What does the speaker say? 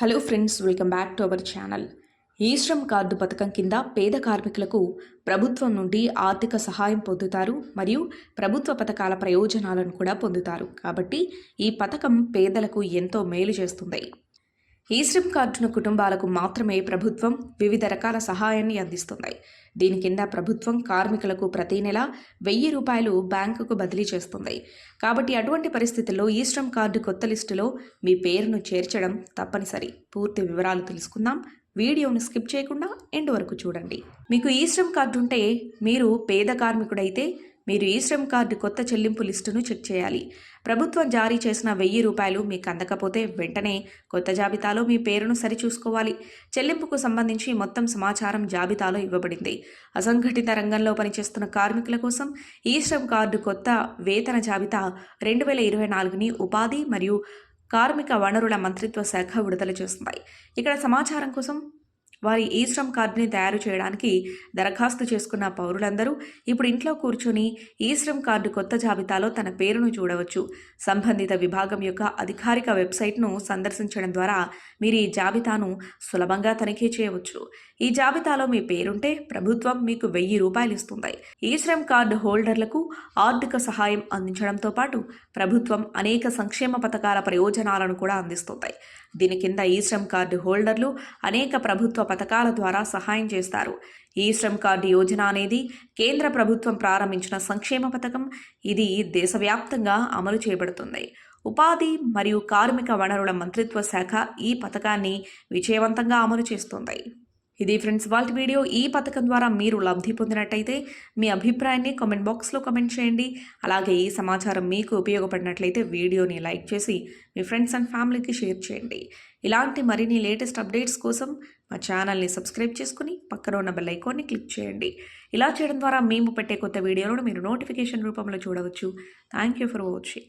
Hello friends welcome back to our channel. ఈ Shram card పథకం కింద పేద కార్మికులకు ప్రభుత్వం నుండి ఆర్థిక సహాయం పొందుతారు మరియు ప్రభుత్వ పథకాల ప్రయోజనాలను కూడా పొందుతారు. కాబట్టి ఈ పథకం పేదలకు ఎంతో మేలు చేస్తుంది. ఈ శ్రమ్ కార్డును కుటుంబాలకు మాత్రమే ప్రభుత్వం వివిధ రకాల సహాయాన్ని అందిస్తుంది. దీని కింద ప్రభుత్వం కార్మికులకు ప్రతి నెల వెయ్యి రూపాయలు బ్యాంకుకు బదిలీ చేస్తుంది. కాబట్టి అటువంటి పరిస్థితుల్లో ఈ శ్రమ్ కార్డు కొత్త లిస్టులో మీ పేరును చేర్చడం తప్పనిసరి. పూర్తి వివరాలు తెలుసుకుందాం. వీడియోను స్కిప్ చేయకుండా ఎండ్ వరకు చూడండి. మీకు ఈ శ్రమ్ కార్డు ఉంటే మీరు పేద కార్మికుడైతే మీరు ఈ శ్రమ్ కార్డు కొత్త చెల్లింపు లిస్టును చెక్ చేయాలి. ప్రభుత్వం జారీ చేసిన వెయ్యి రూపాయలు మీకు అందకపోతే వెంటనే కొత్త జాబితాలో మీ పేరును సరిచూసుకోవాలి. చెల్లింపుకు సంబంధించి మొత్తం సమాచారం జాబితాలో ఇవ్వబడింది. అసంఘటిత రంగంలో పనిచేస్తున్న కార్మికుల కోసం ఈ శ్రమ్ కార్డు కొత్త వేతన జాబితా రెండు వేల ఇరవై నాలుగుని ఉపాధి మరియు కార్మిక వనరుల మంత్రిత్వ శాఖ విడుదల చేస్తున్నాయి ఇక్కడ సమాచారం కోసం వారి ఈ శ్రమ్ కార్డుని తయారు చేయడానికి దరఖాస్తు చేసుకున్న పౌరులందరూ ఇప్పుడు ఇంట్లో కూర్చొని ఈ శ్రమ్ కార్డు కొత్త జాబితాలో తన పేరును చూడవచ్చు. సంబంధిత విభాగం యొక్క అధికారిక వెబ్సైట్ను సందర్శించడం ద్వారా మీరు ఈ జాబితాను సులభంగా తనిఖీ చేయవచ్చు. ఈ జాబితాలో మీ పేరుంటే ప్రభుత్వం మీకు వెయ్యి రూపాయలు ఇస్తుంది. ఈ శ్రమ్ కార్డు హోల్డర్లకు ఆర్థిక సహాయం అందించడంతో పాటు ప్రభుత్వం అనేక సంక్షేమ పథకాల ప్రయోజనాలను కూడా అందిస్తుంది. దీని కింద ఈ శ్రమ్ కార్డు హోల్డర్లు అనేక ప్రభుత్వ పథకాల ద్వారా సహాయం చేస్తారు. ఈ శ్రమ్ కార్డు యోజన అనేది కేంద్ర ప్రభుత్వం ప్రారంభించిన సంక్షేమ పథకం. ఇది దేశవ్యాప్తంగా అమలు చేయబడుతుంది. ఉపాధి మరియు కార్మిక వనరుల మంత్రిత్వ శాఖ ఈ పథకాన్ని విజయవంతంగా అమలు చేస్తుంది. ఇది ఫ్రెండ్స్ వాళ్ళ వీడియో ఈ పథకం ద్వారా మీరు లబ్ధి పొందినట్టయితే మీ అభిప్రాయాన్ని కామెంట్ బాక్స్లో కామెంట్ చేయండి. అలాగే ఈ సమాచారం మీకు ఉపయోగపడినట్లయితే వీడియోని లైక్ చేసి మీ ఫ్రెండ్స్ అండ్ ఫ్యామిలీకి షేర్ చేయండి. ఇలాంటి మరిన్ని లేటెస్ట్ అప్డేట్స్ కోసం మా ఛానల్ని సబ్స్క్రైబ్ చేసుకుని పక్కన ఉన్న బెల్ ఐకాన్ని క్లిక్ చేయండి. ఇలా చేయడం ద్వారా మేము పెట్టే కొత్త వీడియోలను మీరు నోటిఫికేషన్ రూపంలో చూడవచ్చు. Thank you for watching.